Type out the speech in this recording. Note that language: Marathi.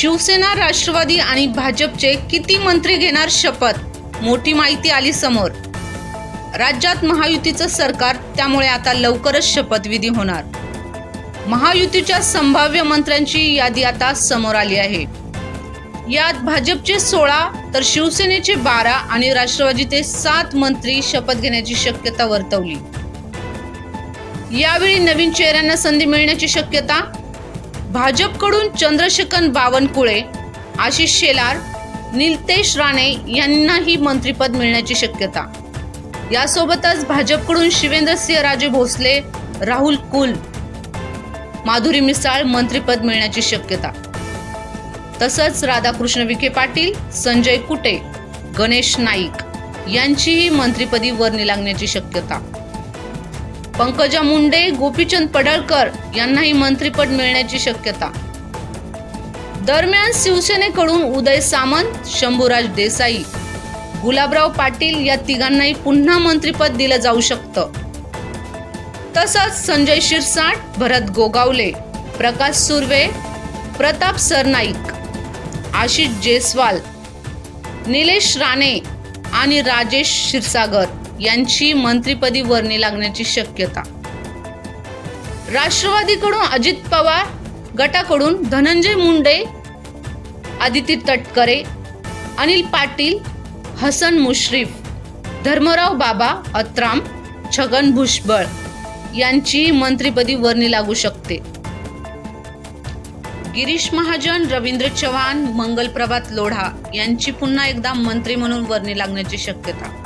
शिवसेना राष्ट्रवादी आणि भाजपचे किती मंत्री घेणार शपथ? मोठी माहिती आली समोर. राज्यात महायुतीचं सरकार त्यामुळे आता लवकरच शपथविधी होणार. महायुतीच्या संभाव्य मंत्र्यांची यादी आता समोर आली आहे. यात भाजपचे सोळा तर शिवसेनेचे बारा आणि राष्ट्रवादीचे सात मंत्री शपथ घेण्याची शक्यता वर्तवली. यावेळी नवीन चेहऱ्यांना संधी मिळण्याची शक्यता भाजपकडून चंद्रशेखर बावनकुळे आशिष शेलार निलतेश राणे यांनाही मंत्रिपद मिळण्याची शक्यता. यासोबतच भाजपकडून शिवेंद्रसिंह राजे भोसले राहुल कुल माधुरी मिसाळ मंत्रिपद मिळण्याची शक्यता. तसंच राधाकृष्ण विखे पाटील संजय कुटे गणेश नाईक यांचीही मंत्रिपदी वर्णी लागण्याची शक्यता. पंकजा मुंडे गोपीचंद पडळकर यांनाही मंत्रिपद मिळण्याची शक्यता. दरम्यान शिवसेनेकडून उदय सामंत शंभूराज देसाई गुलाबराव पाटील या तिघांनाही पुन्हा मंत्रिपद दिलं जाऊ शकतं. तसंच संजय शिरसाट भरत गोगावले प्रकाश सुर्वे प्रताप सरनाईक आशिष जयस्वाल निलेश राणे आणि राजेश क्षीरसागर. यांची मंत्रीपदी वर्णी लागण्याची शक्यता. राष्ट्रवादीकडून अजित पवार गटाकडून धनंजय मुंडे आदिती तटकरे अनिल पाटील हसन मुश्रीफ धर्मराव बाबा अत्राम छगन भुजबळ यांची मंत्रीपदी वर्णी लागू शकते. गिरीश महाजन रवींद्र चव्हाण मंगलप्रभात लोढा यांची पुन्हा एकदा मंत्री म्हणून वर्णी लागण्याची शक्यता.